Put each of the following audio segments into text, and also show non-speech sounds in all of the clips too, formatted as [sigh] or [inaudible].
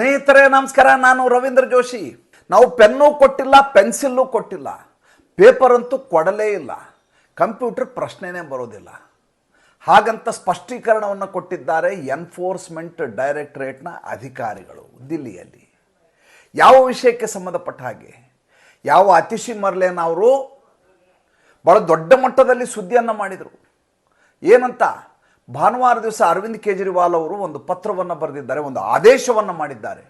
ಸ್ನೇಹಿತರೆ, ನಮಸ್ಕಾರ. ನಾನು ರವೀಂದ್ರ ಜೋಶಿ. ನಾವು ಪೆನ್ನು ಕೊಟ್ಟಿಲ್ಲ, ಪೆನ್ಸಿಲ್ಲು ಕೊಟ್ಟಿಲ್ಲ. ಪೇಪರ್ ಅಂತೂ ಕೊಡಲೇ ಇಲ್ಲ. ಕಂಪ್ಯೂಟರ್ ಪ್ರಶ್ನೆನೇ ಬರೋದಿಲ್ಲ. ಹಾಗಂತ ಸ್ಪಷ್ಟೀಕರಣವನ್ನು ಕೊಟ್ಟಿದ್ದಾರೆ ಎನ್ಫೋರ್ಸ್ಮೆಂಟ್ ಡೈರೆಕ್ಟರೇಟ್ನ ಅಧಿಕಾರಿಗಳು ದಿಲ್ಲಿಯಲ್ಲಿ. ಯಾವ ವಿಷಯಕ್ಕೆ ಸಂಬಂಧಪಟ್ಟ ಹಾಗೆ? ಯಾವ ಅತಿಶಿ ಮರ್ಲೇನ್ ಅವರು ಭಾಳ ದೊಡ್ಡ ಮಟ್ಟದಲ್ಲಿ ಸುದ್ದಿಯನ್ನು ಮಾಡಿದರು. ಏನಂತ? ಭಾನುವಾರ ದಿವಸ ಅರವಿಂದ್ ಕೇಜ್ರಿವಾಲ್ ಅವರು ಒಂದು ಪತ್ರವನ್ನು ಬರೆದಿದ್ದಾರೆ, ಒಂದು ಆದೇಶವನ್ನು ಮಾಡಿದ್ದಾರೆ.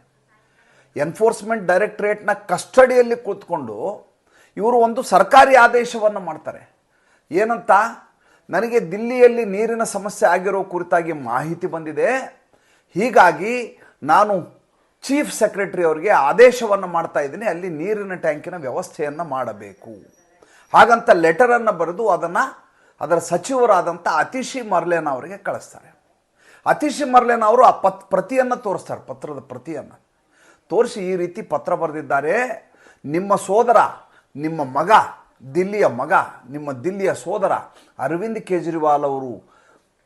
ಎನ್ಫೋರ್ಸ್ಮೆಂಟ್ ಡೈರೆಕ್ಟರೇಟ್ನ ಕಸ್ಟಡಿಯಲ್ಲಿ ಕೂತ್ಕೊಂಡು ಇವರು ಒಂದು ಸರ್ಕಾರಿ ಆದೇಶವನ್ನು ಮಾಡ್ತಾರೆ. ಏನಂತ? ನನಗೆ ದಿಲ್ಲಿಯಲ್ಲಿ ನೀರಿನ ಸಮಸ್ಯೆ ಆಗಿರೋ ಕುರಿತಾಗಿ ಮಾಹಿತಿ ಬಂದಿದೆ. ಹೀಗಾಗಿ ನಾನು ಚೀಫ್ ಸೆಕ್ರೆಟರಿ ಅವರಿಗೆ ಆದೇಶವನ್ನು ಮಾಡ್ತಾ ಇದ್ದೀನಿ, ಅಲ್ಲಿ ನೀರಿನ ಟ್ಯಾಂಕಿನ ವ್ಯವಸ್ಥೆಯನ್ನು ಮಾಡಬೇಕು. ಹಾಗಂತ ಲೆಟರನ್ನು ಬರೆದು ಅದನ್ನು ಅದರ ಸಚಿವರಾದಂಥ ಅತಿಶಿ ಮರ್ಲೇನ ಅವರಿಗೆ ಕಳಿಸ್ತಾರೆ. ಅತಿಶಿ ಮರ್ಲೇನ ಅವರು ಆ ಪತ್, ಪ್ರತಿಯನ್ನು ತೋರಿಸ್ತಾರೆ, ಪತ್ರದ ಪ್ರತಿಯನ್ನು. ತೋರಿಸಿ ಈ ರೀತಿ ಪತ್ರ ಬರೆದಿದ್ದಾರೆ. ನಿಮ್ಮ ಸೋದರ, ನಿಮ್ಮ ಮಗ, ದಿಲ್ಲಿಯ ಮಗ, ನಿಮ್ಮ ದಿಲ್ಲಿಯ ಸೋದರ ಅರವಿಂದ್ ಕೇಜ್ರಿವಾಲ್ ಅವರು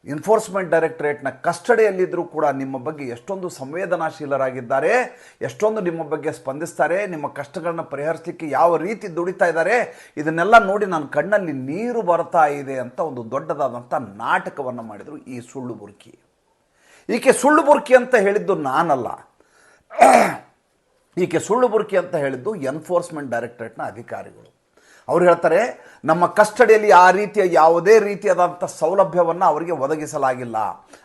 ಎನ್ಫೋರ್ಸ್ಮೆಂಟ್ ಡೈರೆಕ್ಟರೇಟ್ನ ಕಸ್ಟಡಿಯಲ್ಲಿದ್ದರೂ ಕೂಡ ನಿಮ್ಮ ಬಗ್ಗೆ ಎಷ್ಟೊಂದು ಸಂವೇದನಾಶೀಲರಾಗಿದ್ದಾರೆ, ಎಷ್ಟೊಂದು ನಿಮ್ಮ ಬಗ್ಗೆ ಸ್ಪಂದಿಸ್ತಾರೆ, ನಿಮ್ಮ ಕಷ್ಟಗಳನ್ನ ಪರಿಹರಿಸಲಿಕ್ಕೆ ಯಾವ ರೀತಿ ದುಡಿತಾ ಇದ್ದಾರೆ, ಇದನ್ನೆಲ್ಲ ನೋಡಿ ನನ್ನ ಕಣ್ಣಲ್ಲಿ ನೀರು ಬರ್ತಾ ಇದೆ ಅಂತ ಒಂದು ದೊಡ್ಡದಾದಂಥ ನಾಟಕವನ್ನು ಮಾಡಿದರು ಈ ಸುಳ್ಳು ಬುರ್ಕಿ. ಈಕೆ ಸುಳ್ಳು ಬುರ್ಕಿ ಅಂತ ಹೇಳಿದ್ದು ನಾನಲ್ಲ. [clears throat] ಈಕೆ ಸುಳ್ಳು ಬುರ್ಕಿ ಅಂತ ಹೇಳಿದ್ದು ಎನ್ಫೋರ್ಸ್ಮೆಂಟ್ ಡೈರೆಕ್ಟರೇಟ್ನ ಅಧಿಕಾರಿಗಳು. ಅವ್ರು ಹೇಳ್ತಾರೆ, ನಮ್ಮ ಕಸ್ಟಡಿಯಲ್ಲಿ ಆ ರೀತಿಯ ಯಾವುದೇ ರೀತಿಯಾದಂಥ ಸೌಲಭ್ಯವನ್ನು ಅವರಿಗೆ ಒದಗಿಸಲಾಗಿಲ್ಲ.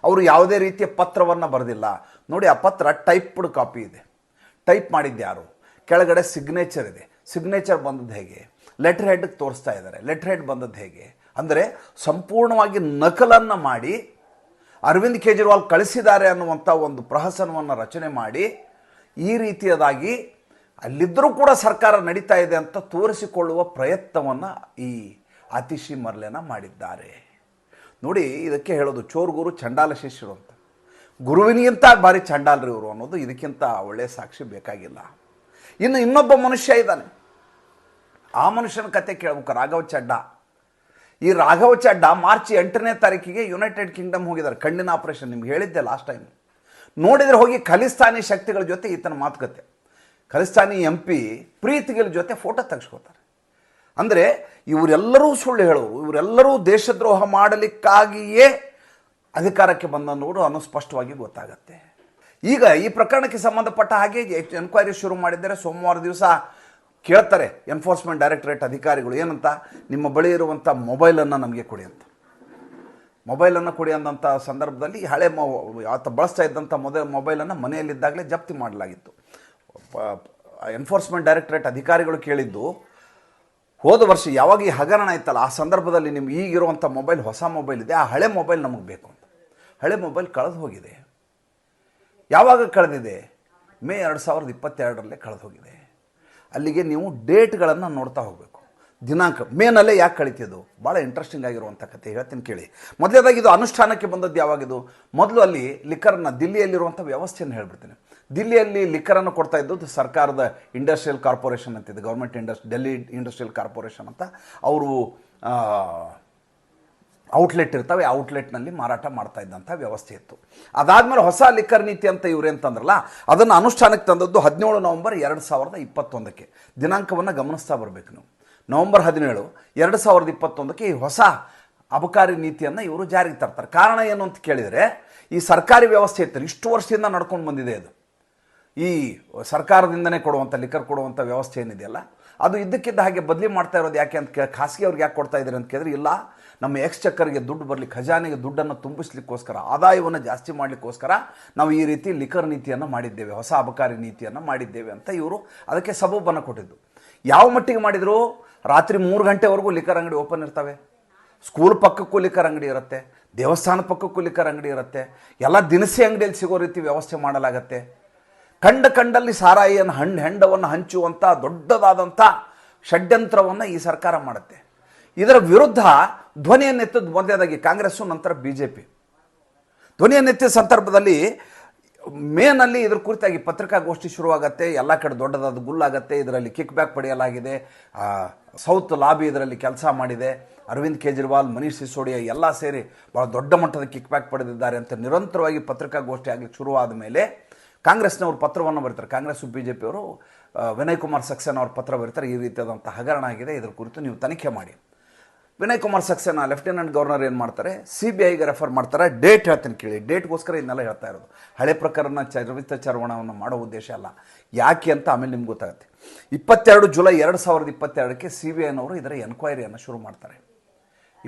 ಅವರು ಯಾವುದೇ ರೀತಿಯ ಪತ್ರವನ್ನು ಬರೆದಿಲ್ಲ. ನೋಡಿ, ಆ ಪತ್ರ ಟೈಪ್ಡ್ ಕಾಪಿ ಇದೆ. ಟೈಪ್ ಮಾಡಿದ್ದು ಯಾರು? ಕೆಳಗಡೆ ಸಿಗ್ನೇಚರ್ ಇದೆ. ಸಿಗ್ನೇಚರ್ ಬಂದದ್ದು ಹೇಗೆ? ಲೆಟರ್ ಹೆಡ್ಗೆ ತೋರಿಸ್ತಾ ಇದ್ದಾರೆ. ಲೆಟರ್ ಹೆಡ್ ಬಂದದ್ದು ಹೇಗೆ? ಅಂದರೆ ಸಂಪೂರ್ಣವಾಗಿ ನಕಲನ್ನು ಮಾಡಿ, ಅರವಿಂದ್ ಕೇಜ್ರಿವಾಲ್ ಕಳಿಸಿದ್ದಾರೆ ಅನ್ನುವಂಥ ಒಂದು ಪ್ರಹಸನವನ್ನು ರಚನೆ ಮಾಡಿ, ಈ ರೀತಿಯದಾಗಿ ಅಲ್ಲಿದ್ದರೂ ಕೂಡ ಸರ್ಕಾರ ನಡೀತಾ ಇದೆ ಅಂತ ತೋರಿಸಿಕೊಳ್ಳುವ ಪ್ರಯತ್ನವನ್ನು ಈ ಅತಿಶಿ ಮರ್ಲೆನ ಮಾಡಿದ್ದಾರೆ. ನೋಡಿ, ಇದಕ್ಕೆ ಹೇಳೋದು ಚೋರ್ ಗುರು ಚಂಡಾಲ ಶಿಷ್ಯರು ಅಂತ. ಗುರುವಿನಿಗಿಂತ ಭಾರಿ ಚಂಡಾಲರು ಇವರು ಅನ್ನೋದು, ಇದಕ್ಕಿಂತ ಒಳ್ಳೆಯ ಸಾಕ್ಷಿ ಬೇಕಾಗಿಲ್ಲ. ಇನ್ನು ಇನ್ನೊಬ್ಬ ಮನುಷ್ಯ ಇದ್ದಾನೆ. ಆ ಮನುಷ್ಯನ ಕತೆ ಕೇಳಬೇಕು, ರಾಘವ ಚಡ್ಡ. ಈ ರಾಘವ ಚಡ್ಡ ಮಾರ್ಚ್ ಎಂಟನೇ ತಾರೀಕಿಗೆ ಯುನೈಟೆಡ್ ಕಿಂಗ್ಡಮ್ ಹೋಗಿದ್ದಾರೆ. ಕಣ್ಣಿನ ಆಪರೇಷನ್, ನಿಮ್ಗೆ ಹೇಳಿದ್ದೆ ಲಾಸ್ಟ್ ಟೈಮ್ ನೋಡಿದರೆ ಹೋಗಿ ಖಲಿಸ್ತಾನಿ ಶಕ್ತಿಗಳ ಜೊತೆ ಈತನ ಮಾತುಕತೆ. ಖಲಿಸ್ತಾನಿ ಎಂ ಪಿ ಪ್ರೀತಿಗಳ ಜೊತೆ ಫೋಟೋ ತೆಗೆಸ್ಕೋತಾರೆ. ಅಂದರೆ ಇವರೆಲ್ಲರೂ ಸುಳ್ಳು ಹೇಳೋರು, ಇವರೆಲ್ಲರೂ ದೇಶದ್ರೋಹ ಮಾಡಲಿಕ್ಕಾಗಿಯೇ ಅಧಿಕಾರಕ್ಕೆ ಬಂದವರು ಅನ್ನೋ ಸ್ಪಷ್ಟವಾಗಿ ಗೊತ್ತಾಗತ್ತೆ. ಈಗ ಈ ಪ್ರಕರಣಕ್ಕೆ ಸಂಬಂಧಪಟ್ಟ ಹಾಗೆ ಎನ್ಕ್ವೈರಿ ಶುರು ಮಾಡಿದರೆ ಸೋಮವಾರ ದಿವಸ ಕೇಳ್ತಾರೆ ಎನ್ಫೋರ್ಸ್ಮೆಂಟ್ ಡೈರೆಕ್ಟರೇಟ್ ಅಧಿಕಾರಿಗಳು, ಏನಂತ? ನಿಮ್ಮ ಬಳಿ ಇರುವಂಥ ಮೊಬೈಲನ್ನು ನಮಗೆ ಕೊಡಿ ಅಂತ. ಮೊಬೈಲನ್ನು ಕೊಡಿ ಅಂದಂಥ ಸಂದರ್ಭದಲ್ಲಿ ಹಳೆ ಮೊ ಆತ ಬಳಸ್ತಾ ಇದ್ದಂಥ ಮೊದ ಮೊಬೈಲನ್ನು ಮನೆಯಲ್ಲಿದ್ದಾಗಲೇ ಜಪ್ತಿ ಮಾಡಲಾಗಿತ್ತು. ಎನ್ಫೋರ್ಸ್ಮೆಂಟ್ ಡೈರೆಕ್ಟರೇಟ್ ಅಧಿಕಾರಿಗಳು ಕೇಳಿದ್ದು, ಹೋದ ವರ್ಷ ಯಾವಾಗ ಈ ಹಗರಣ ಇತ್ತಲ್ಲ, ಆ ಸಂದರ್ಭದಲ್ಲಿ ನಿಮ್ಗೆ ಈಗಿರುವಂಥ ಮೊಬೈಲ್ ಹೊಸ ಮೊಬೈಲ್ ಇದೆ, ಆ ಹಳೆ ಮೊಬೈಲ್ ನಮಗೆ ಬೇಕು ಅಂತ. ಹಳೆ ಮೊಬೈಲ್ ಕಳೆದು ಹೋಗಿದೆ. ಯಾವಾಗ ಕಳೆದಿದೆ? ಮೇ ಎರಡು ಸಾವಿರದ ಇಪ್ಪತ್ತೆರಡರಲ್ಲೇ ಕಳೆದು ಹೋಗಿದೆ. ಅಲ್ಲಿಗೆ ನೀವು ಡೇಟ್ಗಳನ್ನು ನೋಡ್ತಾ ಹೋಗಬೇಕು. ದಿನಾಂಕ. ಮೇನಲ್ಲೇ ಯಾಕೆ ಕಳೀತಿದ್ದು? ಭಾಳ ಇಂಟ್ರೆಸ್ಟಿಂಗ್ ಆಗಿರುವಂಥ ಕತೆ ಹೇಳ್ತೀನಿ ಕೇಳಿ. ಮೊದಲೇದಾಗಿ ಇದು ಅನುಷ್ಠಾನಕ್ಕೆ ಬಂದದ್ದು ಯಾವಾಗಿದು ಮೊದಲು ಅಲ್ಲಿ ಲಿಕ್ಕರ್ನ ದಿಲ್ಲಿಯಲ್ಲಿರುವಂಥ ವ್ಯವಸ್ಥೆಯನ್ನು ಹೇಳ್ಬಿಡ್ತೀನಿ. ದಿಲ್ಲಿಯಲ್ಲಿ ಲಿಕ್ಕರನ್ನು ಕೊಡ್ತಾ ಇದ್ದದ್ದು ಸರ್ಕಾರದ ಇಂಡಸ್ಟ್ರಿಯಲ್ ಕಾರ್ಪೊರೇಷನ್ ಅಂತಿದೆ government indus Delhi industrial corporation ಅಂತ. ಅವರು ಔಟ್ಲೆಟ್ ಇರ್ತವೆ. ಔಟ್ಲೆಟ್ನಲ್ಲಿ ಮಾರಾಟ ಮಾಡ್ತಾ ಇದ್ದಂಥ ವ್ಯವಸ್ಥೆ ಇತ್ತು. ಅದಾದಮೇಲೆ ಹೊಸ ಲಿಕ್ಕರ್ ನೀತಿ ಅಂತ ಇವ್ರೇಂತಂದ್ರಲ್ಲ ಅದನ್ನು ಅನುಷ್ಠಾನಕ್ಕೆ ತಂದದ್ದು ಹದಿನೇಳು ನವಂಬರ್ ಎರಡು ಸಾವಿರದ ಇಪ್ಪತ್ತೊಂದಕ್ಕೆ. ದಿನಾಂಕವನ್ನು ಗಮನಿಸ್ತಾ ಬರಬೇಕು ನೀವು. ನವಂಬರ್ ಹದಿನೇಳು, ಎರಡು ಸಾವಿರದ ಇಪ್ಪತ್ತೊಂದಕ್ಕೆ ಈ ಹೊಸ ಅಬಕಾರಿ ನೀತಿಯನ್ನು ಇವರು ಜಾರಿಗೆ ತರ್ತಾರೆ. ಕಾರಣ ಏನು ಅಂತ ಕೇಳಿದರೆ, ಈ ಸರ್ಕಾರಿ ವ್ಯವಸ್ಥೆ ಇತ್ತು ಇಷ್ಟು ವರ್ಷದಿಂದ ನಡ್ಕೊಂಡು ಬಂದಿದೆ ಅದು. ಈ ಸರ್ಕಾರದಿಂದನೇ ಕೊಡುವಂಥ ಲಿಕ್ಕರ್ ಕೊಡುವಂಥ ವ್ಯವಸ್ಥೆ ಏನಿದೆಯಲ್ಲ, ಅದು ಇದ್ದಕ್ಕಿದ್ದ ಹಾಗೆ ಬದಲಿ ಮಾಡ್ತಾ ಇರೋದು ಯಾಕೆ ಅಂತ ಕೇ ಖಾಸಗಿ ಅವ್ರಿಗೆ ಯಾಕೆ ಕೊಡ್ತಾ ಇದ್ದಾರೆ ಅಂತ ಕೇಳಿದ್ರೆ, ಇಲ್ಲ, ನಮ್ಮ ಎಕ್ಸ್ ಚಕ್ಕರ್ಗೆ ದುಡ್ಡು ಬರಲಿ ಖಜಾನೆಗೆ ದುಡ್ಡನ್ನು ತುಂಬಿಸ್ಲಿಕ್ಕೋಸ್ಕರ, ಆದಾಯವನ್ನು ಜಾಸ್ತಿ ಮಾಡಲಿಕ್ಕೋಸ್ಕರ ನಾವು ಈ ರೀತಿ ಲಿಕರ್ ನೀತಿಯನ್ನು ಮಾಡಿದ್ದೇವೆ, ಹೊಸ ಅಬಕಾರಿ ನೀತಿಯನ್ನು ಮಾಡಿದ್ದೇವೆ ಅಂತ ಇವರು ಅದಕ್ಕೆ ಸಬೂಬನ್ನು ಕೊಟ್ಟಿದ್ದು. ಯಾವ ಮಟ್ಟಿಗೆ ಮಾಡಿದರು? ರಾತ್ರಿ ಮೂರು ಗಂಟೆವರೆಗೂ ಲಿಕ್ಕರ್ ಅಂಗಡಿ ಓಪನ್ ಇರ್ತವೆ. ಸ್ಕೂಲ್ ಪಕ್ಕಕ್ಕೂ ಲಿಕ್ಕರ್ ಅಂಗಡಿ ಇರುತ್ತೆ. ದೇವಸ್ಥಾನ ಪಕ್ಕಕ್ಕೂ ಲಿಕ್ಕರ್ ಅಂಗಡಿ ಇರುತ್ತೆ. ಎಲ್ಲ ದಿನಸಿ ಅಂಗಡಿಯಲ್ಲಿ ಸಿಗೋ ರೀತಿ ವ್ಯವಸ್ಥೆ ಮಾಡಲಾಗತ್ತೆ. ಕಂಡ ಕಂಡಲ್ಲಿ ಸಾರಾಯಿಯನ್ನು ಹಣ್ಣು ಹೆಂಡವನ್ನು ಹಂಚುವಂಥ ದೊಡ್ಡದಾದಂಥ ಷಡ್ಯಂತ್ರವನ್ನು ಈ ಸರ್ಕಾರ ಮಾಡುತ್ತೆ. ಇದರ ವಿರುದ್ಧ ಧ್ವನಿಯನ್ನೆತ್ತದ್ದು ಮೊದಲನೇದಾಗಿ ಕಾಂಗ್ರೆಸ್ಸು, ನಂತರ ಬಿ ಜೆ ಪಿ ಧ್ವನಿಯನ್ನೆತ್ತಿದ ಸಂದರ್ಭದಲ್ಲಿ ಮೇನಲ್ಲಿ ಇದ್ರ ಕುರಿತಾಗಿ ಪತ್ರಿಕಾಗೋಷ್ಠಿ ಶುರುವಾಗತ್ತೆ, ಎಲ್ಲ ಕಡೆ ದೊಡ್ಡದಾದ ಗುಲ್ಲಾಗತ್ತೆ, ಇದರಲ್ಲಿ ಕಿಕ್ ಬ್ಯಾಕ್ ಪಡೆಯಲಾಗಿದೆ. ಸೌತ್ ಲಾಬಿ ಇದರಲ್ಲಿ ಕೆಲಸ ಮಾಡಿದೆ. ಅರವಿಂದ್ ಕೇಜ್ರಿವಾಲ್, ಮನೀಶ್ ಸಿಸೋಡಿಯಾ ಎಲ್ಲ ಸೇರಿ ಭಾಳ ದೊಡ್ಡ ಮಟ್ಟದ ಕಿಕ್ ಬ್ಯಾಕ್ ಪಡೆದಿದ್ದಾರೆ ಅಂತ ನಿರಂತರವಾಗಿ ಪತ್ರಿಕಾಗೋಷ್ಠಿ ಆಗಲಿಕ್ಕೆ ಶುರುವಾದ ಮೇಲೆ ಕಾಂಗ್ರೆಸ್ನವರು ಪತ್ರವನ್ನು ಬರೀತಾರೆ. ಕಾಂಗ್ರೆಸ್ ಬಿ ಜೆ ಪಿಯವರು ವಿನಯ್ ಕುಮಾರ್ ಸಕ್ಸೇನಾ ಅವ್ರ ಪತ್ರ ಬರೀತಾರೆ. ಈ ರೀತಿಯಾದಂಥ ಹಗರಣ ಆಗಿದೆ. ಇದರ ಕುರಿತು ನೀವು ತನಿಖೆ ಮಾಡಿ. ವಿನಯ್ ಕುಮಾರ್ ಸಕ್ಸೇನಾ, ಲೆಫ್ಟಿನೆಂಟ್ ಗವರ್ನರ್ ಏನು ಮಾಡ್ತಾರೆ? ಸಿ ಬಿ ಐಗೆ ರೆಫರ್ ಮಾಡ್ತಾರೆ. ಡೇಟ್ ಹೇಳ್ತೀನಿ ಕೇಳಿ. ಡೇಟ್ಗೋಸ್ಕರ ಇದನ್ನೆಲ್ಲ ಹೇಳ್ತಾ ಇರೋದು. ಹಳೆ ಪ್ರಕರಣ ಚರಿತ ಚರ್ವಣವನ್ನು ಮಾಡೋ ಉದ್ದೇಶ ಅಲ್ಲ. ಯಾಕೆ ಅಂತ ಆಮೇಲೆ ನಿಮ್ಗೆ ಗೊತ್ತಾಗುತ್ತೆ. ಇಪ್ಪತ್ತೆರಡು ಜುಲೈ ಎರಡು ಸಾವಿರದ ಇಪ್ಪತ್ತೆರಡಕ್ಕೆ ಸಿ ಬಿ ಐನವರು ಇದರ ಎನ್ಕ್ವೈರಿಯನ್ನು ಶುರು ಮಾಡ್ತಾರೆ.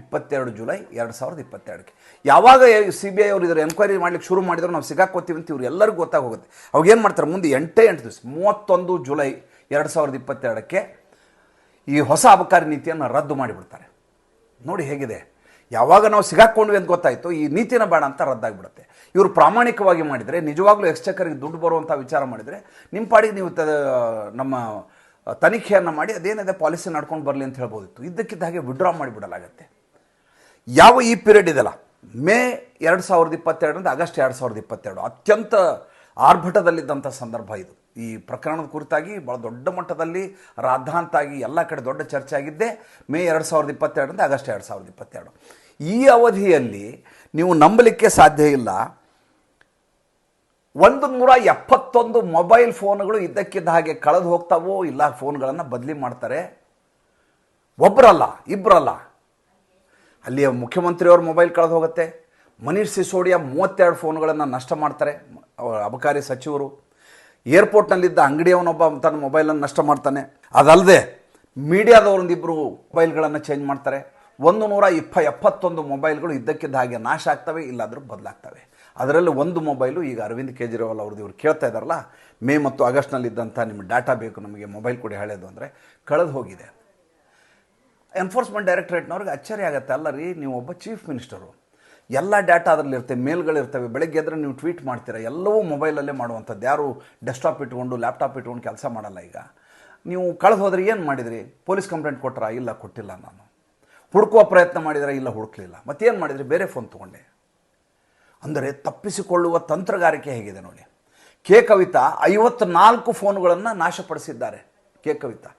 ಇಪ್ಪತ್ತೆರಡು ಜುಲೈ ಎರಡು ಸಾವಿರದ ಇಪ್ಪತ್ತೆರಡಕ್ಕೆ. ಯಾವಾಗ ಸಿ ಬಿ ಐ ಅವರು ಇದರ ಎನ್ಕ್ವೈರಿ ಮಾಡ್ಲಿಕ್ಕೆ ಶುರು ಮಾಡಿದ್ರು ನಾವು ಸಿಗಾಕೋತೀವಿ ಅಂತ ಇವ್ರು ಎಲ್ಲರಿಗೂ ಗೊತ್ತಾಗೋಗುತ್ತೆ. ಅವಾಗ ಏನು ಮಾಡ್ತಾರೆ? ಮುಂದೆ ಎಂಟೇ ಎಂಟು ದಿವಸ, ಮೂವತ್ತೊಂದು ಜುಲೈ ಎರಡು ಸಾವಿರದ ಇಪ್ಪತ್ತೆರಡಕ್ಕೆ ಈ ಹೊಸ ಅಬಕಾರಿ ನೀತಿಯನ್ನು ರದ್ದು ಮಾಡಿಬಿಡ್ತಾರೆ. ನೋಡಿ ಹೇಗಿದೆ. ಯಾವಾಗ ನಾವು ಸಿಗಾಕೊಂಡ್ವಿ ಅಂತ ಗೊತ್ತಾಯಿತು. ಈ ನೀತಿನ ಬೇಡ ಅಂತ ರದ್ದಾಗಿಬಿಡುತ್ತೆ. ಇವರು ಪ್ರಾಮಾಣಿಕವಾಗಿ ಮಾಡಿದರೆ, ನಿಜವಾಗ್ಲೂ ಎಕ್ಸ್ಚಕರ್ಗೆ ದುಡ್ಡು ಬರುವಂಥ ವಿಚಾರ ಮಾಡಿದರೆ ನಿಮ್ಮ ಪಾಡಿಗೆ ನೀವು ನಮ್ಮ ತನಿಖೆಯನ್ನು ಮಾಡಿ ಅದೇನಿದೆ ಪಾಲಿಸಿ ನಡ್ಕೊಂಡು ಬರಲಿ ಅಂತ ಹೇಳ್ಬೋದಿತ್ತು. ಇದ್ದಕ್ಕಿದ್ದ ಹಾಗೆ ವಿಡ್ರಾ ಮಾಡಿಬಿಡಲಾಗತ್ತೆ. ಯಾವ ಈ ಪೀರಿಯಡ್ ಇದೆಯಲ್ಲ ಮೇ ಎರಡು ಸಾವಿರದ ಇಪ್ಪತ್ತೆರಡರಿಂದ ಆಗಸ್ಟ್ ಎರಡು ಸಾವಿರದ ಇಪ್ಪತ್ತೆರಡು. ಅತ್ಯಂತ ಆರ್ಭಟದಲ್ಲಿದ್ದಂಥ ಸಂದರ್ಭ ಇದು. ಈ ಪ್ರಕರಣದ ಕುರಿತಾಗಿ ಭಾಳ ದೊಡ್ಡ ಮಟ್ಟದಲ್ಲಿ ರಾದ್ಧಾಂತಾಗಿ ಎಲ್ಲ ಕಡೆ ದೊಡ್ಡ ಚರ್ಚೆ ಆಗಿದ್ದೆ. ಮೇ ಎರಡು ಸಾವಿರದ ಇಪ್ಪತ್ತೆರಡರಿಂದ ಆಗಸ್ಟ್ ಎರಡು ಸಾವಿರದ ಇಪ್ಪತ್ತೆರಡು. ಈ ಅವಧಿಯಲ್ಲಿ ನೀವು ನಂಬಲಿಕ್ಕೆ ಸಾಧ್ಯ ಇಲ್ಲ. ಒಂದು ನೂರ ಎಪ್ಪತ್ತೊಂದು ಮೊಬೈಲ್ ಫೋನ್ಗಳು ಇದ್ದಕ್ಕಿದ್ದ ಹಾಗೆ ಕಳೆದು ಹೋಗ್ತಾವೋ ಇಲ್ಲ ಫೋನ್ಗಳನ್ನು ಬದಲಿ ಮಾಡ್ತಾರೆ? ಒಬ್ಬರಲ್ಲ ಇಬ್ಬರಲ್ಲ ಅಲ್ಲಿಯ ಮುಖ್ಯಮಂತ್ರಿಯವ್ರ ಮೊಬೈಲ್ ಕಳೆದು ಹೋಗುತ್ತೆ. ಮನೀಷ್ ಸಿಸೋಡಿಯಾ ಮೂವತ್ತೆರಡು ಫೋನ್ಗಳನ್ನು ನಷ್ಟ ಮಾಡ್ತಾರೆ. ಅಬಕಾರಿ ಸಚಿವರು. ಏರ್ಪೋರ್ಟ್ನಲ್ಲಿದ್ದ ಅಂಗಡಿಯವನೊಬ್ಬ ತನ್ನ ಮೊಬೈಲನ್ನು ನಷ್ಟ ಮಾಡ್ತಾನೆ. ಅದಲ್ಲದೆ ಮೀಡಿಯಾದವರೊಂದಿಬ್ಬರು ಮೊಬೈಲ್ಗಳನ್ನು ಚೇಂಜ್ ಮಾಡ್ತಾರೆ. ಒಂದು ನೂರ ಇಪ್ಪ ಎಪ್ಪತ್ತೊಂದು ಮೊಬೈಲ್ಗಳು ಇದ್ದಕ್ಕಿದ್ದ ಹಾಗೆ ನಾಶ ಆಗ್ತವೆ, ಇಲ್ಲಾದರೂ ಬದಲಾಗ್ತವೆ. ಅದರಲ್ಲಿ ಒಂದು ಮೊಬೈಲು ಈಗ ಅರವಿಂದ್ ಕೇಜ್ರಿವಾಲ್ ಅವ್ರದ್ದು ಇವ್ರು ಕೇಳ್ತಾ ಇದ್ದಾರಲ್ಲ ಮೇ ಮತ್ತು ಆಗಸ್ಟ್ನಲ್ಲಿದ್ದಂಥ ನಿಮ್ಮ ಡಾಟಾ ಬೇಕು, ನಮಗೆ ಮೊಬೈಲ್ ಕೊಡಿ ಹೇಳೋದು ಅಂದರೆ ಕಳೆದು ಹೋಗಿದೆ. ಎನ್ಫೋರ್ಸ್ಮೆಂಟ್ ಡೈರೆಕ್ಟ್ರೇಟ್ನವ್ರಿಗೆ ಅಚ್ಚರಿ ಆಗುತ್ತೆ. ಅಲ್ಲ ರೀ ನೀವು ಒಬ್ಬ ಚೀಫ್ ಮಿನಿಸ್ಟರು ಎಲ್ಲ ಡಾಟಾ ಅದರಲ್ಲಿ ಇರುತ್ತೆ ಮೇಲ್ಗಳಿರ್ತವೆ ಬೆಳಗ್ಗೆ ಎದ್ರೆ ನೀವು ಟ್ವೀಟ್ ಮಾಡ್ತೀರಾ, ಎಲ್ಲವೂ ಮೊಬೈಲಲ್ಲೇ ಮಾಡುವಂಥದ್ದು. ಯಾರು ಡೆಸ್ಕ್ಟಾಪ್ ಇಟ್ಕೊಂಡು ಲ್ಯಾಪ್ಟಾಪ್ ಇಟ್ಕೊಂಡು ಕೆಲಸ ಮಾಡಲ್ಲ ಈಗ. ನೀವು ಕಳೆದು ಹೋದ್ರೆ ಏನು ಮಾಡಿದ್ರಿ? ಪೊಲೀಸ್ ಕಂಪ್ಲೇಂಟ್ ಕೊಟ್ಟರಾ ಇಲ್ಲ, ಕೊಟ್ಟಿಲ್ಲ ನಾನು. ಹುಡುಕುವ ಪ್ರಯತ್ನ ಮಾಡಿದರೆ? ಇಲ್ಲ, ಹುಡುಕಲಿಲ್ಲ. ಮತ್ತೇನು ಮಾಡಿದ್ರಿ? ಬೇರೆ ಫೋನ್ ತೊಗೊಂಡೆ. ಅಂದರೆ ತಪ್ಪಿಸಿಕೊಳ್ಳುವ ತಂತ್ರಗಾರಿಕೆ ಹೇಗಿದೆ ನೋಡಿ. ಕೆ ಕವಿತಾ ಐವತ್ನಾಲ್ಕು ಫೋನ್ಗಳನ್ನು ನಾಶಪಡಿಸಿದ್ದಾರೆ. ಕೆ ಕವಿತಾ,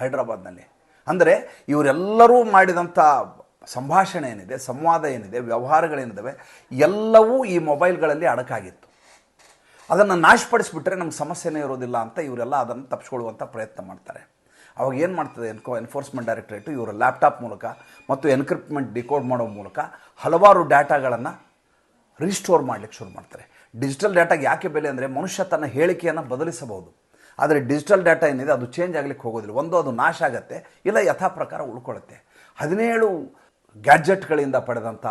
ಹೈದರಾಬಾದ್ನಲ್ಲಿ. ಅಂದರೆ ಇವರೆಲ್ಲರೂ ಮಾಡಿದಂಥ ಸಂಭಾಷಣೆ ಏನಿದೆ, ಸಂವಾದ ಏನಿದೆ ವ್ಯವಹಾರಗಳೇನಿದ್ದಾವೆ ಎಲ್ಲವೂ ಈ ಮೊಬೈಲ್ಗಳಲ್ಲಿ ಅಡಕಾಗಿತ್ತು. ಅದನ್ನು ನಾಶಪಡಿಸಿಬಿಟ್ರೆ ನಮ್ಗೆ ಸಮಸ್ಯೆನೇ ಇರೋದಿಲ್ಲ ಅಂತ ಇವರೆಲ್ಲ ಅದನ್ನು ತಪ್ಪಿಸ್ಕೊಳ್ಳುವಂಥ ಪ್ರಯತ್ನ ಮಾಡ್ತಾರೆ. ಅವಾಗ ಏನು ಮಾಡ್ತದೆ ಎನ್ಕೋ ಎನ್ಫೋರ್ಸ್ಮೆಂಟ್ ಡೈರೆಕ್ಟ್ರೇಟು ಇವರ ಲ್ಯಾಪ್ಟಾಪ್ ಮೂಲಕ ಮತ್ತು ಎನ್ಕ್ರಿಪ್ಟ್ಮೆಂಟ್ ಡಿಕೋಡ್ ಮಾಡೋ ಮೂಲಕ ಹಲವಾರು ಡಾಟಾಗಳನ್ನು ರಿಸ್ಟೋರ್ ಮಾಡಲಿಕ್ಕೆ ಶುರು ಮಾಡ್ತಾರೆ. ಡಿಜಿಟಲ್ ಡಾಟಾಗೆ ಯಾಕೆ ಬೆಲೆ ಅಂದರೆ ಮನುಷ್ಯ ತನ್ನ ಹೇಳಿಕೆಯನ್ನು ಬದಲಿಸಬಹುದು. ಆದರೆ ಡಿಜಿಟಲ್ ಡಾಟಾ ಏನಿದೆ ಅದು ಚೇಂಜ್ ಆಗಲಿಕ್ಕೆ ಹೋಗೋದಿಲ್ಲ. ಒಂದು ಅದು ನಾಶ ಆಗುತ್ತೆ, ಇಲ್ಲ ಯಥಾ ಪ್ರಕಾರ ಉಳ್ಕೊಳ್ಳುತ್ತೆ. ಹದಿನೇಳು ಗ್ಯಾಡ್ಜೆಟ್ಗಳಿಂದ ಪಡೆದಂಥ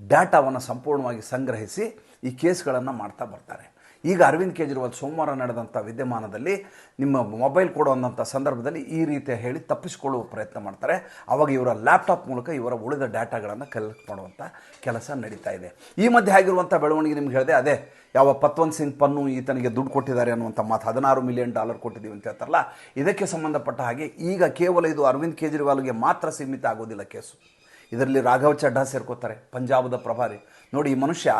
ಡಾಟಾವನ್ನು ಸಂಪೂರ್ಣವಾಗಿ ಸಂಗ್ರಹಿಸಿ ಈ ಕೇಸ್ಗಳನ್ನು ಮಾಡ್ತಾ ಬರ್ತಾರೆ. ಈಗ ಅರವಿಂದ್ ಕೇಜ್ರಿವಾಲ್ ಸೋಮವಾರ ನಡೆದಂಥ ವಿದ್ಯಮಾನದಲ್ಲಿ ನಿಮ್ಮ ಮೊಬೈಲ್ ಕೊಡುವಂಥ ಸಂದರ್ಭದಲ್ಲಿ ಈ ರೀತಿಯ ಹೇಳಿ ತಪ್ಪಿಸಿಕೊಳ್ಳುವ ಪ್ರಯತ್ನ ಮಾಡ್ತಾರೆ. ಆವಾಗ ಇವರ ಲ್ಯಾಪ್ಟಾಪ್ ಮೂಲಕ ಇವರ ಉಳಿದ ಡಾಟಾಗಳನ್ನು ಕಲೆಕ್ಟ್ ಮಾಡುವಂಥ ಕೆಲಸ ನಡೀತಾ ಇದೆ. ಈ ಮಧ್ಯೆ ಆಗಿರುವಂಥ ಬೆಳವಣಿಗೆ ನಿಮ್ಗೆ ಹೇಳಿದೆ, ಅದೇ ಯಾವ ಪತ್ವನ್ ಸಿಂಗ್ ಪನ್ನು ಈತನಿಗೆ ದುಡ್ಡು ಕೊಟ್ಟಿದ್ದಾರೆ ಅನ್ನುವಂಥ ಮಾತು ಹದಿನಾರು ಮಿಲಿಯನ್ ಡಾಲರ್ ಕೊಟ್ಟಿದ್ದೀವಿ ಅಂತ ಹೇಳ್ತಾರಲ್ಲ, ಇದಕ್ಕೆ ಸಂಬಂಧಪಟ್ಟ ಹಾಗೆ ಈಗ ಕೇವಲ ಇದು ಅರವಿಂದ್ ಕೇಜ್ರಿವಾಲ್ಗೆ ಮಾತ್ರ ಸೀಮಿತ ಆಗೋದಿಲ್ಲ ಕೇಸು. ಇದರಲ್ಲಿ ರಾಘವ್ ಚಡ್ಡಾ ಸೇರ್ಕೋತಾರೆ, ಪಂಜಾಬದ ಪ್ರಭಾರಿ. ನೋಡಿ, ಈ ಮನುಷ್ಯ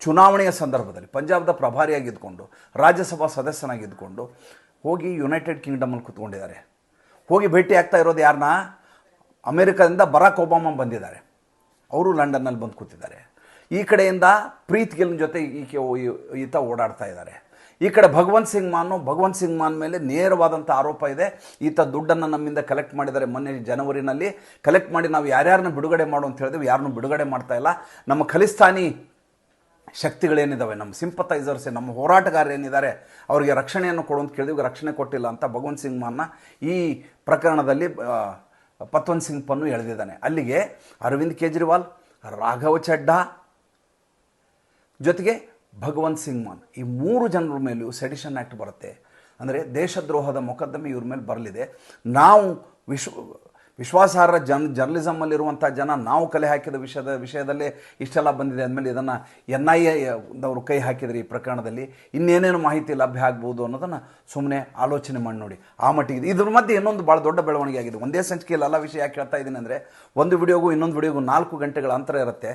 ಚುನಾವಣೆಯ ಸಂದರ್ಭದಲ್ಲಿ ಪಂಜಾಬದ ಪ್ರಭಾರಿಯಾಗಿದ್ದುಕೊಂಡು ರಾಜ್ಯಸಭಾ ಸದಸ್ಯನಾಗಿದ್ದುಕೊಂಡು ಹೋಗಿ ಯುನೈಟೆಡ್ ಕಿಂಗ್ಡಮಲ್ಲಿ ಕೂತ್ಕೊಂಡಿದ್ದಾರೆ. ಹೋಗಿ ಭೇಟಿ ಆಗ್ತಾ ಇರೋದು ಯಾರನ್ನ ಅಮೆರಿಕದಿಂದ ಬರಾಕ್ ಒಬಾಮ ಬಂದಿದ್ದಾರೆ. ಅವರು ಲಂಡನ್ನಲ್ಲಿ ಬಂದು ಕೂತಿದ್ದಾರೆ. ಈ ಕಡೆಯಿಂದ ಪ್ರೀತ್ ಗಿಲ್ನ ಜೊತೆ ಈಕೆ ಈತ ಓಡಾಡ್ತಾ ಇದ್ದಾರೆ. ಈ ಕಡೆ ಭಗವಂತ್ ಸಿಂಗ್ ಮಾನು, ಭಗವಂತ್ ಸಿಂಗ್ ಮಾನ್ ಮೇಲೆ ನೇರವಾದಂಥ ಆರೋಪ ಇದೆ. ಈತ ದುಡ್ಡನ್ನು ನಮ್ಮಿಂದ ಕಲೆಕ್ಟ್ ಮಾಡಿದ್ದಾರೆ ಮೊನ್ನೆ ಜನವರಿನಲ್ಲಿ. ಕಲೆಕ್ಟ್ ಮಾಡಿ ನಾವು ಯಾರ್ಯಾರನ್ನ ಬಿಡುಗಡೆ ಮಾಡು ಅಂತ ಹೇಳಿದ್ವಿ ಯಾರನ್ನೂ ಬಿಡುಗಡೆ ಮಾಡ್ತಾ ಇಲ್ಲ. ನಮ್ಮ ಖಲಿಸ್ತಾನಿ ಶಕ್ತಿಗಳೇನಿದ್ದಾವೆ ನಮ್ಮ ಸಿಂಪತೈಸರ್ಸ್ ನಮ್ಮ ಹೋರಾಟಗಾರರು ಏನಿದ್ದಾರೆ? ಅವರಿಗೆ ರಕ್ಷಣೆಯನ್ನು ಕೊಡು ಅಂತ ಕೇಳಿದ್ವಿ. ರಕ್ಷಣೆ ಕೊಟ್ಟಿಲ್ಲ ಅಂತ ಭಗವಂತ್ ಸಿಂಗ್ ಮಾನ್ನ ಈ ಪ್ರಕರಣದಲ್ಲಿ ಪತ್ವಂತ್ ಸಿಂಗ್ ಪನ್ನು ಎಳೆದಿದ್ದಾನೆ. ಅಲ್ಲಿಗೆ ಅರವಿಂದ್ ಕೇಜ್ರಿವಾಲ್, ರಾಘವ್ ಚಡ್ಡಾ ಜೊತೆಗೆ ಭಗವಂತ್ ಸಿಂಗ್ ಮಾನ್ ಈ ಮೂರು ಜನರ ಮೇಲೂ ಸೆಡಿಷನ್ ಆ್ಯಕ್ಟ್ ಬರುತ್ತೆ. ಅಂದರೆ ದೇಶದ್ರೋಹದ ಮೊಕದ್ದಮೆ ಇವ್ರ ಮೇಲೆ ಬರಲಿದೆ. ನಾವು ವಿಶ್, ವಿಶ್ವಾಸಾರ್ಹ ಜನ್ ಜರ್ನಲಿಸಮಲ್ಲಿರುವಂಥ ಜನ ನಾವು ಕಲೆ ಹಾಕಿದ ವಿಷಯದ, ವಿಷಯದಲ್ಲೇ ಇಷ್ಟೆಲ್ಲ ಬಂದಿದೆ ಅಂದಮೇಲೆ ಇದನ್ನು ಎನ್ ಐ ಎದವರು ಕೈ ಹಾಕಿದರೆ ಈ ಪ್ರಕರಣದಲ್ಲಿ. ಇನ್ನೇನೇನು ಮಾಹಿತಿ ಲಭ್ಯ ಆಗ್ಬೋದು ಅನ್ನೋದನ್ನು ಸುಮ್ಮನೆ ಆಲೋಚನೆ ಮಾಡಿ ನೋಡಿ. ಆ ಮಟ್ಟಿಗೆ ಇದ್ರ ಮಧ್ಯೆ ಇನ್ನೊಂದು ಭಾಳ ದೊಡ್ಡ ಬೆಳವಣಿಗೆ ಆಗಿದೆ. ಒಂದೇ ಸಂಚಿಕೆಯಲ್ಲಿ ಎಲ್ಲ ವಿಷಯ ಯಾಕೆ ಹೇಳ್ತಾ ಇದ್ದೀನಿ ಅಂದರೆ, ಒಂದು ವಿಡಿಯೋಗೂ ಇನ್ನೊಂದು ವಿಡಿಯೋಗೂ ನಾಲ್ಕು ಗಂಟೆಗಳ ಅಂತರ ಇರುತ್ತೆ.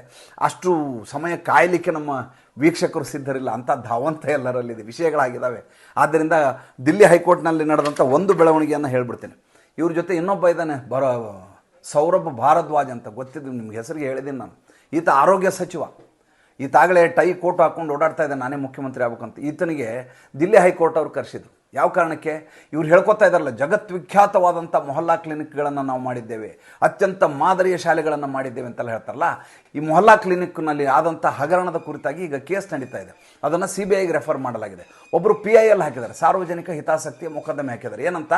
ಅಷ್ಟು ಸಮಯ ಕಾಯಲಿಕ್ಕೆ ನಮ್ಮ ವೀಕ್ಷಕರು ಸಿದ್ಧರಿಲ್ಲ, ಅಂತ ಧಾವಂತ ಎಲ್ಲರಲ್ಲಿದೆ ವಿಷಯಗಳಾಗಿದ್ದಾವೆ ಆದ್ದರಿಂದ ದಿಲ್ಲಿ ಹೈಕೋರ್ಟ್ನಲ್ಲಿ ನಡೆದಂಥ ಒಂದು ಬೆಳವಣಿಗೆಯನ್ನು ಹೇಳ್ಬಿಡ್ತೀನಿ. ಇವ್ರ ಜೊತೆ ಇನ್ನೊಬ್ಬ ಇದ್ದಾನೆ, ಬರೋ, ಸೌರಭ್ ಭಾರದ್ವಾಜ್ ಅಂತ, ಗೊತ್ತಿದ್ದು ನಿಮ್ಗೆ ಹೆಸರಿಗೆ ಹೇಳಿದ್ದೀನಿ ನಾನು. ಈತ ಆರೋಗ್ಯ ಸಚಿವ. ಈತಾಗಲೇ ಟೈ ಕೋಟ್ ಹಾಕೊಂಡು ಓಡಾಡ್ತಾ ಇದ್ದೆ ನಾನೇ ಮುಖ್ಯಮಂತ್ರಿ ಆಗ್ಬೇಕಂತ. ಈತನಿಗೆ ದಿಲ್ಲಿ ಹೈಕೋರ್ಟ್ ಅವ್ರು ಕರೆಸಿದ್ರು. ಯಾವ ಕಾರಣಕ್ಕೆ? ಇವ್ರು ಹೇಳ್ಕೊತಾ ಇದ್ದಾರಲ್ಲ ಜಗತ್ವಿಖ್ಯಾತವಾದಂಥ ಮೊಹಲ್ಲಾ ಕ್ಲಿನಿಕ್ಗಳನ್ನು ನಾವು ಮಾಡಿದ್ದೇವೆ, ಅತ್ಯಂತ ಮಾದರಿಯ ಶಾಲೆಗಳನ್ನು ಮಾಡಿದ್ದೇವೆ ಅಂತೆಲ್ಲ ಹೇಳ್ತಾರಲ್ಲ, ಈ ಮೊಹಲ್ಲಾ ಕ್ಲಿನಿಕ್ನಲ್ಲಿ ಆದಂಥ ಹಗರಣದ ಕುರಿತಾಗಿ ಈಗ ಕೇಸ್ ನಡೀತಾ ಇದೆ. ಅದನ್ನು ಸಿ ಬಿ ಐಗೆ ರೆಫರ್ ಮಾಡಲಾಗಿದೆ. ಒಬ್ಬರು ಪಿ ಐ ಎಲ್ ಹಾಕಿದ್ದಾರೆ, ಸಾರ್ವಜನಿಕ ಹಿತಾಸಕ್ತಿಯ ಮೊಕದ್ದಮೆ ಹಾಕಿದ್ದಾರೆ. ಏನಂತ?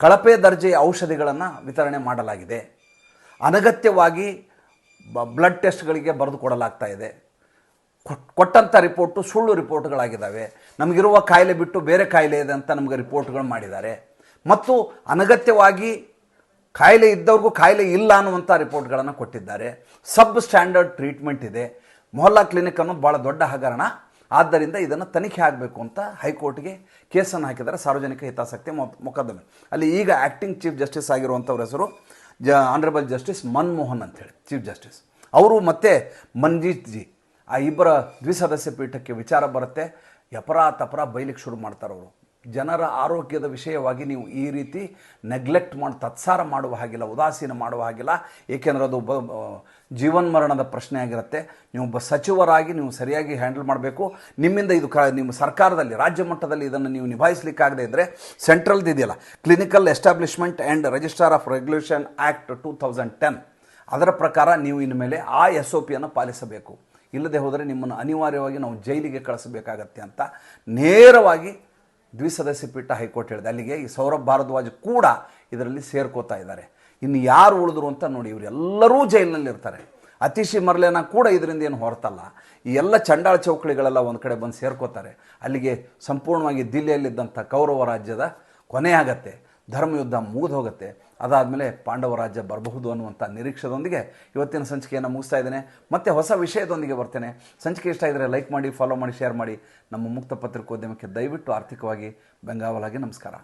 ಕಳಪೆ ದರ್ಜೆಯ ಔಷಧಿಗಳನ್ನು ವಿತರಣೆ ಮಾಡಲಾಗಿದೆ. ಅನಗತ್ಯವಾಗಿ ಬ್ಲಡ್ ಟೆಸ್ಟ್ಗಳಿಗೆ ಬರೆದು ಕೊಡಲಾಗ್ತಾ ಇದೆ. ಕೊಟ್ಟಂಥ ರಿಪೋರ್ಟು ಸುಳ್ಳು ರಿಪೋರ್ಟ್ಗಳಾಗಿದ್ದಾವೆ. ನಮಗಿರುವ ಕಾಯಿಲೆ ಬಿಟ್ಟು ಬೇರೆ ಕಾಯಿಲೆ ಇದೆ ಅಂತ ನಮಗೆ ರಿಪೋರ್ಟ್ಗಳು ಮಾಡಿದ್ದಾರೆ. ಮತ್ತು ಅನಗತ್ಯವಾಗಿ ಕಾಯಿಲೆ ಇದ್ದವ್ರಿಗೂ ಕಾಯಿಲೆ ಇಲ್ಲ ಅನ್ನುವಂಥ ರಿಪೋರ್ಟ್ಗಳನ್ನು ಕೊಟ್ಟಿದ್ದಾರೆ. ಸಬ್ ಸ್ಟ್ಯಾಂಡರ್ಡ್ ಟ್ರೀಟ್ಮೆಂಟ್ ಇದೆ. ಮೊಹಲ್ಲಾ ಕ್ಲಿನಿಕ್ ಅನ್ನೋದು ಭಾಳ ದೊಡ್ಡ ಹಗರಣ. ಆದ್ದರಿಂದ ಇದನ್ನು ತನಿಖೆ ಆಗಬೇಕು ಅಂತ ಹೈಕೋರ್ಟ್ಗೆ ಕೇಸನ್ನು ಹಾಕಿದ್ದಾರೆ. ಸಾರ್ವಜನಿಕ ಹಿತಾಸಕ್ತಿ ಮೊಕ್- ಮೊಕದ್ದಮೆ. ಅಲ್ಲಿ ಈಗ ಆ್ಯಕ್ಟಿಂಗ್ ಚೀಫ್ ಜಸ್ಟಿಸ್ ಆಗಿರುವಂಥವ್ರ ಹೆಸರು ಜ, ಆನರಬಲ್ ಜಸ್ಟಿಸ್ ಮನ್ಮೋಹನ್ ಅಂತೇಳಿ ಚೀಫ್ ಜಸ್ಟಿಸ್. ಅವರು ಮತ್ತೆ ಮನ್ಜೀತ್ ಜಿ ಆ ಇಬ್ಬರ ದ್ವಿಸದಸ್ಯ ಪೀಠಕ್ಕೆ ವಿಚಾರ ಬರುತ್ತೆ. ಯಪರ ತಪರ ಬೈಲಿಕ್ಕೆ ಶುರು ಮಾಡ್ತಾರೆ ಅವರು. ಜನರ ಆರೋಗ್ಯದ ವಿಷಯವಾಗಿ ನೀವು ಈ ರೀತಿ ನೆಗ್ಲೆಕ್ಟ್ ಮಾಡಿ, ತತ್ಸಾರ ಮಾಡುವ ಹಾಗಿಲ್ಲ, ಉದಾಸೀನ ಮಾಡುವ ಹಾಗಿಲ್ಲ. ಏಕೆಂದರೆ ಅದು ಬ ಜೀವನ್ ಜೀವನ್ಮರಣದ ಪ್ರಶ್ನೆ ಆಗಿರುತ್ತೆ. ನೀವು ಒಬ್ಬ ಸಚಿವರಾಗಿ ನೀವು ಸರಿಯಾಗಿ ಹ್ಯಾಂಡಲ್ ಮಾಡಬೇಕು. ನಿಮ್ಮಿಂದ ಇದು ಕ, ನಿಮ್ಮ ಸರ್ಕಾರದಲ್ಲಿ, ರಾಜ್ಯ ಮಟ್ಟದಲ್ಲಿ ಇದನ್ನು ನೀವು ನಿಭಾಯಿಸಲಿಕ್ಕಾಗದೇ ಇದ್ದರೆ ಸೆಂಟ್ರಲ್ದು ಇದೆಯಲ್ಲ. Clinical establishment and register of regulation act two thousand ten ಅದರ ಪ್ರಕಾರ ನೀವು ಇನ್ಮೇಲೆ ಆ ಎಸ್ ಒ ಪಿಯನ್ನು ಪಾಲಿಸಬೇಕು. ಇಲ್ಲದೆ ಹೋದರೆ ನಿಮ್ಮನ್ನು ಅನಿವಾರ್ಯವಾಗಿ ನಾವು ಜೈಲಿಗೆ ಕಳಿಸಬೇಕಾಗತ್ತೆ ಅಂತ ನೇರವಾಗಿ ದ್ವಿಸದಸ್ಯ ಪೀಠ ಹೈಕೋರ್ಟ್ ಹೇಳಿದೆ. ಅಲ್ಲಿಗೆ ಈ ಸೌರಭ್ ಭಾರದ್ವಾಜ್ ಕೂಡ ಇದರಲ್ಲಿ ಸೇರ್ಕೋತಾ ಇದ್ದಾರೆ. ಇನ್ನು ಯಾರು ಉಳಿದ್ರು ಅಂತ ನೋಡಿ ಇವರೆಲ್ಲರೂ ಜೈಲಿನಲ್ಲಿ ಇರ್ತಾರೆ. ಅತಿಶಿ ಮರ್ಲೇನ ಕೂಡ ಇದರಿಂದ ಏನು ಹೊರತಲ್ಲ. ಈ ಎಲ್ಲ ಚಂಡಾಳ ಚೌಕಳಿಗಳೆಲ್ಲ ಒಂದು ಕಡೆ ಬಂದು ಸೇರ್ಕೋತಾರೆ. ಅಲ್ಲಿಗೆ ಸಂಪೂರ್ಣವಾಗಿ ದಿಲ್ಲಿಯಲ್ಲಿದ್ದಂಥ ಕೌರವ ರಾಜ್ಯದ ಕೊನೆ ಆಗತ್ತೆ. ಧರ್ಮಯುದ್ಧ ಮುಗಿದು ಹೋಗುತ್ತೆ ಅದಾದಮೇಲೆ ಪಾಂಡವ ರಾಜ್ಯ ಬರಬಹುದು ಅನ್ನುವಂಥ ನಿರೀಕ್ಷೆದೊಂದಿಗೆ ಇವತ್ತಿನ ಸಂಚಿಕೆಯನ್ನು ಮುಗಿಸ್ತಾ ಇದ್ದೇನೆ. ಮತ್ತೆ ಹೊಸ ವಿಷಯದೊಂದಿಗೆ ಬರ್ತೇನೆ. ಸಂಚಿಕೆ ಇಷ್ಟ ಇದ್ದರೆ ಲೈಕ್ ಮಾಡಿ ಫಾಲೋ ಮಾಡಿ ಶೇರ್ ಮಾಡಿ. ನಮ್ಮ ಮುಕ್ತ ಪತ್ರಿಕೋದ್ಯಮಕ್ಕೆ ದಯವಿಟ್ಟು ಆರ್ಥಿಕವಾಗಿ ಬೆಂಗಾವಲಾಗಿ ನಮಸ್ಕಾರ.